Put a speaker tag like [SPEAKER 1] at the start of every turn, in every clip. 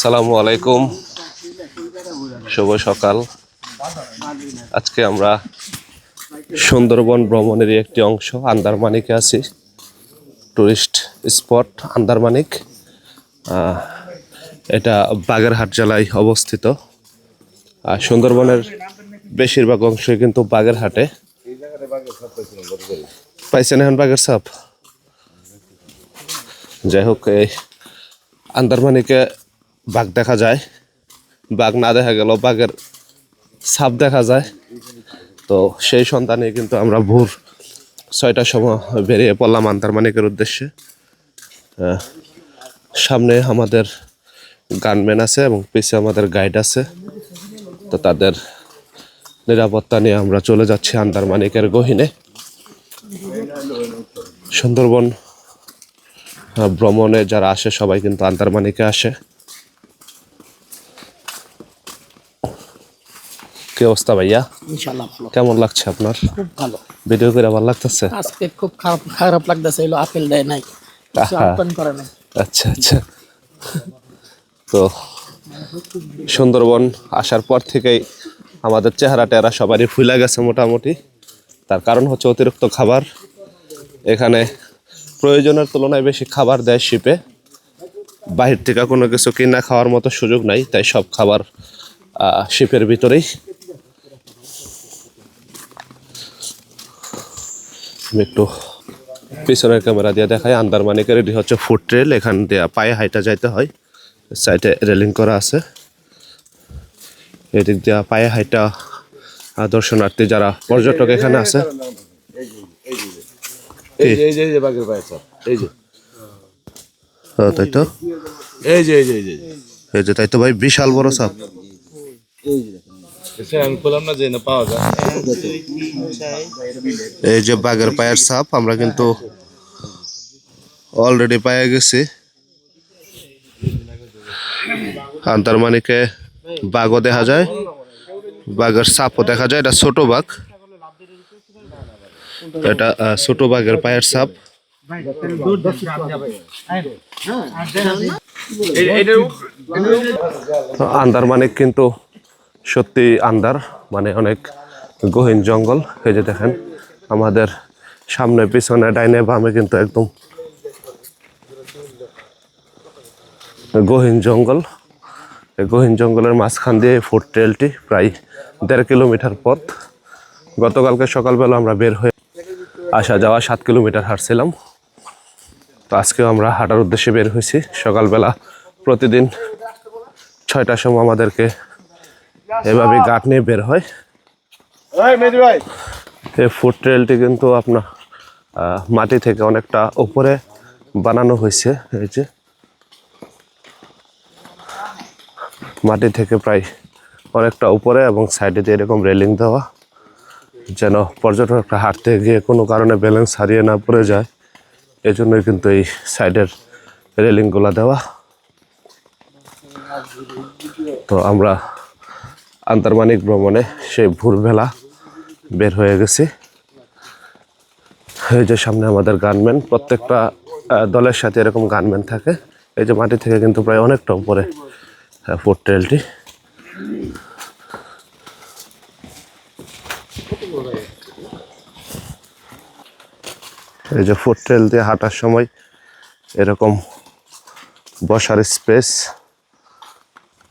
[SPEAKER 1] সালামু আলাইকুম। শুভ সকাল। আজকে আমরা সুন্দরবন ভ্রমণের একটি অংশ, আন্দারমানিকে আছি। Tourist spot, Andarmanik. এটা বাগেরহাট জেলায় অবস্থিত। আর সুন্দরবনের বেশিরভাগ অংশই কিন্তু বাগেরহাটে। পাইছেন এখন বাগের সাপ যাই হোক, এই আন্দারমানিকে বাঘ দেখা যায়। বাঘ না দেখা গেল বাঘের সাপ দেখা যায়। তো সেই সন্তানে কিন্তু আমরা ভোর ছয়টার সময় বেরিয়ে পড়লাম আন্দারমানিকের উদ্দেশ্যে। সামনে আমাদের গানম্যান আছে এবং পিছে আমাদের গাইড আছে। তো তাদের নিরাপত্তা নিয়ে আমরা চলে যাচ্ছি আন্দারমানিকের গহিনে। সুন্দরবন ভ্রমণে যারা আসে সবাই কিন্তু আন্দারমানিকে আসে। কি অবস্থা ভাইয়া?
[SPEAKER 2] ভালো।
[SPEAKER 1] কেমন লাগছে আপনার?
[SPEAKER 2] খুব ভালো।
[SPEAKER 1] ভিডিও করে ভালো লাগতেছে?
[SPEAKER 2] আজকে খুব খারাপ খারাপ লাগতেছে এলো আপেল দেয় নাই। কিছু করে নাই।
[SPEAKER 1] আচ্ছা আচ্ছা। তো সুন্দরবন আসার পর থেকেই আমাদের চেহারা টেহারা সবারই ফুলে গেছে মোটামুটি। তার কারণ হচ্ছে অতিরিক্ত খাবার। এখানে প্রয়োজনের তুলনায় বেশি খাবার দেয় শিপে বাহির থেকে কোনো কিছু কিনা খাওয়ার মতো সুযোগ নাই, তাই সব খাবার শিপের ভিতরেই। একটু পিছনের ক্যামেরা দিয়ে দেখায় আন্দারমানিকের এটি হচ্ছে ফুড ট্রেল এখান দিয়ে পায়ে হাইটা যাইতে হয়। সাইডে রেলিং করা আছে। এদিক দিয়ে পায়ে হাইটা দর্শনার্থী যারা পর্যটক এখানে আছে।
[SPEAKER 3] এই যে এই যে এই যে বাঘের পায়ের ছাপ এই যে।
[SPEAKER 1] ও, তাই তো?
[SPEAKER 3] এই যে এই যে এই যে
[SPEAKER 1] এই যে। তাই তো ভাই বিশাল বড় সাপ। এই যে বাঘের পায়ের সাপ আমরা কিন্তু অলরেডি পায়ে গেছি। আন্তারমানিকে বাঘও দেখা যায় বাঘের সাপও দেখা যায় এটা ছোট বাঘ। এটা ছোট বাঘের পায়ের সাপ। আন্দার মানে কিন্তু সত্যি আন্দার মানে অনেক গহীন জঙ্গল। এই যে দেখেন, আমাদের সামনে, পিছনে, ডাইনে, বামে কিন্তু একদম গহীন জঙ্গল। গহীন জঙ্গলের মাঝখান দিয়ে ফুড ট্রেলটি প্রায় দেড় কিলোমিটার পথ। গতকালকে সকালবেলা আমরা বের হয়ে আসা যাওয়া সাত কিলোমিটার হাঁটছিলাম। তো আজকেও আমরা হাঁটার উদ্দেশ্যে বের হয়েছি। সকালবেলা প্রতিদিন ছয়টার সময় আমাদেরকে এভাবে গাঁট নিয়ে বের হয়। এই ফুড ট্রেলটি কিন্তু আপনার মাটি থেকে অনেকটা উপরে বানানো হয়েছে। এই যে মাটি থেকে প্রায় অনেকটা উপরে এবং সাইডে দিয়ে এরকম রেলিং দেওয়া। যেন পর্যটকরা হাঁটতে গিয়ে কোনো কারণে ব্যালেন্স হারিয়ে না পড়ে যায় এই জন্যই কিন্তু এই সাইডের রেলিংগুলো দেওয়া। তো আমরা আন্তর্মানিক ভ্রমণে সেই ভোরবেলা বের হয়ে গেছি। এই যে সামনে আমাদের গানম্যান, প্রত্যেকটা দলের সাথে এরকম গানম্যান থাকে। এই যে মাটি থেকে কিন্তু প্রায় অনেকটা উপরে ফুড ট্রেলটি এই যে ফুট ট্রেল দিয়ে হাঁটার সময় এরকম বসার স্পেস।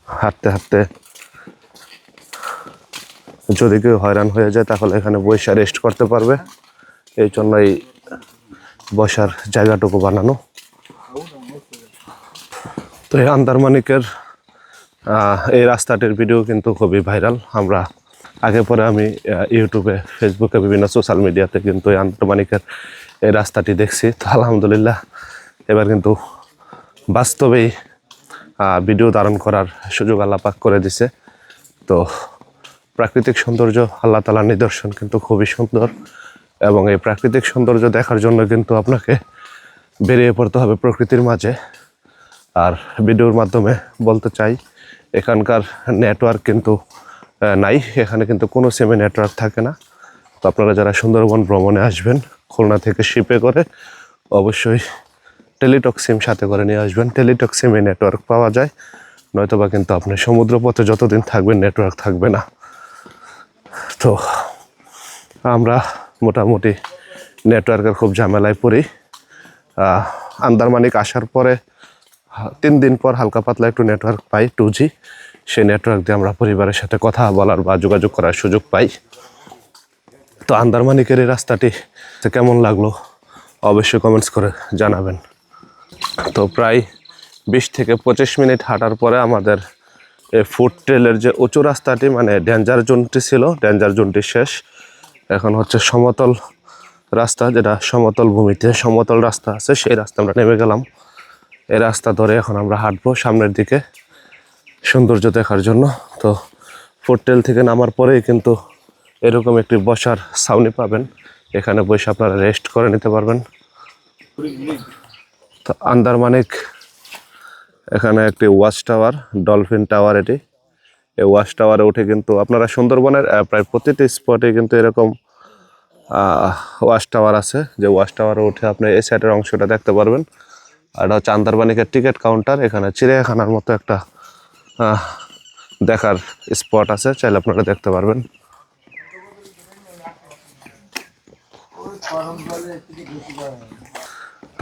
[SPEAKER 1] হাঁটতে হাঁটতে যদি কেউ হয়রান হয়ে যায়, তাহলে এখানে বসে রেস্ট করতে পারবে। এই জন্য এই বসার জায়গাটুকু বানানো। তো এই আন্দারমানিকের এই রাস্তাটির ভিডিও কিন্তু খুবই ভাইরাল আমরা আগে পরে আমি ইউটিউবে ফেসবুকে বিভিন্ন সোশ্যাল মিডিয়াতে কিন্তু এই আন্দারমানিকের এই রাস্তাটি দেখছি। তো আলহামদুলিল্লাহ, এবার কিন্তু বাস্তবেই ভিডিও ধারণ করার সুযোগ আল্লাপাক করে দিছে। তো প্রাকৃতিক সৌন্দর্য আল্লাহ তালার নিদর্শন কিন্তু খুবই সুন্দর এবং এই প্রাকৃতিক সৌন্দর্য দেখার জন্য কিন্তু আপনাকে বেরিয়ে পড়তে হবে প্রকৃতির মাঝে। আর ভিডিওর মাধ্যমে বলতে চাই, এখানকার নেটওয়ার্ক কিন্তু নাই। এখানে কিন্তু কোনো সিমে নেটওয়ার্ক থাকে না। তো আপনারা যারা সুন্দরবন ভ্রমণে আসবেন খুলনা থেকে শিপে করে অবশ্যই টেলিটক সিম সাথে করে নিয়ে আসবেন। টেলিটক সিমে নেটওয়ার্ক পাওয়া যায়। নয়তোবা কিন্তু আপনি সমুদ্রপথে যতদিন থাকবেন নেটওয়ার্ক থাকবে না। তো আমরা মোটামুটি নেটওয়ার্কের খুব ঝামেলায় পড়ি। আন্দারমানিক আসার পরে তিন দিন পর হালকা পাতলা একটু নেটওয়ার্ক পাই টু জি সেই নেটওয়ার্ক দিয়ে আমরা পরিবারের সাথে কথা বলার বা যোগাযোগ করার সুযোগ পাই। তো আন্দারমানিকের এই রাস্তাটি কেমন লাগল অবশ্যই কমেন্টস করে জানাবেন। তো প্রায় বিশ থেকে পঁচিশ মিনিট হাঁটার পরে আমাদের এই ফুড ট্রেলের যে উঁচু রাস্তাটি মানে ডেঞ্জার জোনটি ছিল ডেঞ্জার জোনটি শেষ। এখন হচ্ছে সমতল রাস্তা, যেটা সমতল ভূমিতে সমতল রাস্তা আছে, সেই রাস্তা আমরা নেমে গেলাম। এই রাস্তা ধরে এখন আমরা হাঁটবো সামনের দিকে সৌন্দর্য দেখার জন্য। তো ফুটটেল থেকে নামার পরেই কিন্তু এরকম একটি বসার ছাউনি পাবেন। এখানে বসে আপনারা রেস্ট করে নিতে পারবেন। তো আন্দারমানিক এখানে একটি ওয়াচ টাওয়ার, ডলফিন টাওয়ার এটি। এই ওয়াচ টাওয়ারে উঠে কিন্তু আপনারা সুন্দরবনের প্রায় প্রতিটি স্পটে কিন্তু এরকম ওয়াচ টাওয়ার আছে। যে ওয়াচ টাওয়ারে উঠে আপনি এই সাইডের অংশটা দেখতে পারবেন। আর এটা হচ্ছে আন্দারমানিকের টিকিট কাউন্টার এখানে চিড়িয়াখানার মতো একটা দেখার স্পট আছে। চাইলে আপনারা দেখতে পারবেন।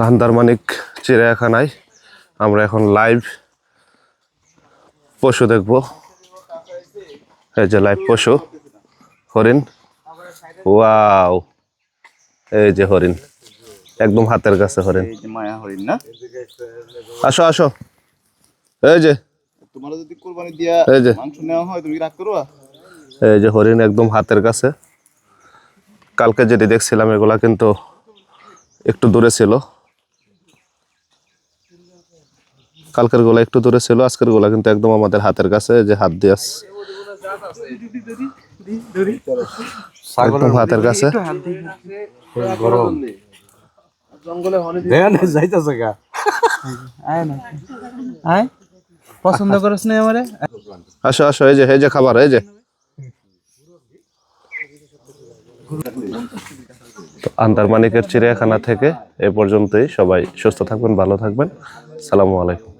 [SPEAKER 1] আন্দারমানিক চিড়িয়াখানায়। আমরা এখন লাইভ পশু দেখব। এই যে লাইভ পশু হরিণ। ওয়াও এই যে হরিণ একদম হাতের কাছে হরিণ।
[SPEAKER 4] মায়া হরিণ না?
[SPEAKER 1] আসো আসো। এই যে।
[SPEAKER 4] তোমার যদি কোরবানি দিয়া
[SPEAKER 1] এই যে।
[SPEAKER 4] মাংস নেওয়া হয় তুমি রাগ করবা?
[SPEAKER 1] এই যে হরিণ একদম হাতের কাছে। কালকে যেটি দেখছিলাম এগুলা কিন্তু একটু দূরে ছিল। কালকের গোলা একটু দূরে ছিল আজকের গোলা কিন্তু একদম আমাদের হাতের কাছে যে হাত দিয়ে একদম হাতের কাছে।
[SPEAKER 4] যাইতেছে গা।
[SPEAKER 5] আয় না। আয়। পছন্দ করছ না আমারে?
[SPEAKER 1] আসো আসো এই যে এই যে খাবার এই যে। আন্দারমানিকের চিড়িয়াখানা থেকে এ পর্যন্তই। সবাই সুস্থ থাকবেন ভালো থাকবেন। সালামু আলাইকুম।